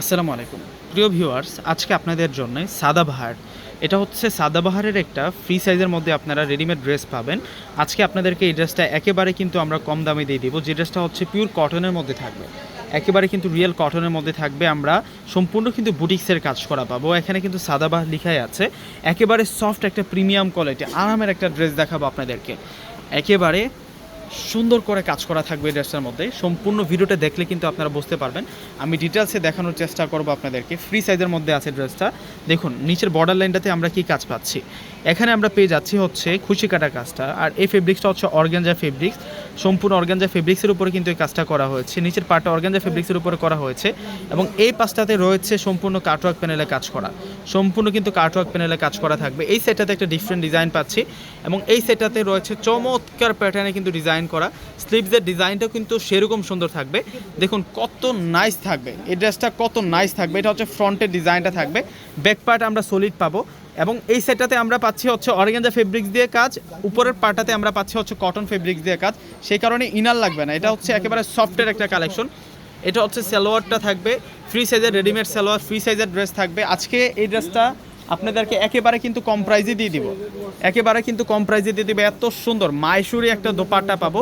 আসসালামু আলাইকুম। প্রিয় ভিউয়ার্স, আজকে আপনাদের জন্য সাদাবাহার এটা হচ্ছে সাদাবাহারের একটা ফ্রি সাইজের মধ্যে আপনারা রেডিমেড ড্রেস পাবেন। আজকে আপনাদেরকে এই ড্রেসটা একেবারে কিন্তু আমরা কম দামে দিয়ে দিব। যে ড্রেসটা হচ্ছে পিওর কটনের মধ্যে থাকবে। একেবারে কিন্তু রিয়েল কটনের মধ্যে থাকবে। আমরা সম্পূর্ণ কিন্তু বুটিক্সের কাজ করা পাবো। এখানে কিন্তু সাদাবাহার লিখাই আছে। একেবারে সফট একটা প্রিমিয়াম কোয়ালিটি আরামের একটা ড্রেস দেখাবো আপনাদেরকে। একেবারে সুন্দর করে কাজ করা থাকবে ড্রেসটার মধ্যে। সম্পূর্ণ ভিডিওটা দেখলে কিন্তু আপনারা বুঝতে পারবেন। আমি ডিটেলসে দেখানোর চেষ্টা করব আপনাদেরকে। ফ্রি সাইজের মধ্যে আছে ড্রেসটা। দেখুন, নিচের বর্ডার লাইনটাতে আমরা কি কাজ পাচ্ছি? এখানে আমরা পেয়ে যাচ্ছি হচ্ছে খুশি কাটা কাজটা। আর এই ফেব্রিক্সটা হচ্ছে অর্গানজা ফেব্রিক্স সম্পূর্ণ অর্গানজা ফেব্রিক্সের উপরে কিন্তু এই কাজটা করা হয়েছে। নিচের পার্টটা অর্গানজা ফেব্রিক্সের উপরে করা হয়েছে। এবং এই পাশটাতে রয়েছে সম্পূর্ণ কাটওয়ার্ক প্যানেলে কাজ করা। সম্পূর্ণ কিন্তু কাটওয়ার্ক প্যানেলে কাজ করা থাকবে। এই সেটটাতে একটা ডিফারেন্ট ডিজাইন পাচ্ছি। এবং এই সেটটাতে রয়েছে চমৎকার প্যাটার্নে কিন্তু ডিজাইন করা। স্লিভসের ডিজাইনটাও কিন্তু সেরকম সুন্দর থাকবে। দেখুন কত নাইস থাকবে। এই ড্রেসটা কত নাইস থাকবে। এটা হচ্ছে ফ্রন্টের ডিজাইনটা থাকবে। ব্যাক পার্ট আমরা সলিড পাবো। এবং এই সেটটাতে আমরা পাচ্ছি হচ্ছে অর্গানজা ফেব্রিক্স দিয়ে কাজ। উপরের পার্টটাতে আমরা পাচ্ছি হচ্ছে কটন ফেব্রিক্স দিয়ে কাজ। সেই কারণে ইনার লাগবে না। এটা হচ্ছে একেবারে সফটের একটা কালেকশন এটা হচ্ছে সালোয়ারটা থাকবে। ফ্রি সাইজের রেডিমেড সালোয়ার ফ্রি সাইজের ড্রেস থাকবে। আজকে এই ড্রেসটা আপনাদেরকে একেবারে কিন্তু কম প্রাইজে দিয়ে দিব। একেবারে কিন্তু কম প্রাইজে দিয়ে দিবে। এত সুন্দর মাইসুরি একটা দোপাট্টা পাবো।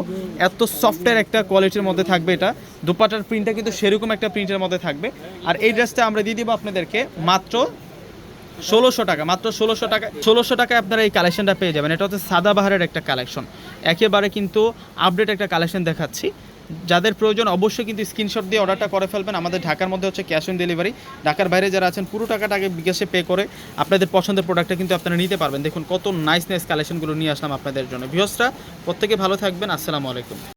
এত সফটের একটা কোয়ালিটির মধ্যে থাকবে এটা। দোপাটার প্রিন্টটা কিন্তু সেরকম একটা প্রিন্টের মধ্যে থাকবে। আর এই ড্রেসটা আমরা দিয়ে দিব আপনাদেরকে মাত্র ষোলোশো টাকা। মাত্র ষোলোশো টাকা ষোলোশো টাকায় আপনারা এই কালেকশনটা পেয়ে যাবেন। এটা হচ্ছে সাদাবাহারের একটা কালেকশন একেবারে কিন্তু আপডেট একটা কালেকশন দেখাচ্ছি। যাদের প্রয়োজন অবশ্যই কিন্তু স্ক্রিনশট দিয়ে অর্ডারটা করে ফেলবেন। আমাদের ঢাকার মধ্যে হচ্ছে ক্যাশ অন ডেলিভারি ঢাকার বাইরে যারা আছেন, পুরো টাকাটা আগে বিকাশে পে করে আপনাদের পছন্দের প্রোডাক্টটা কিন্তু আপনারা নিতে পারবেন। দেখুন, কত নাইস নাইস কালেকশনগুলো নিয়ে আসলাম আপনাদের জন্য। ভিউসরা প্রত্যেকে ভালো থাকবেন। আসসালামু আলাইকুম।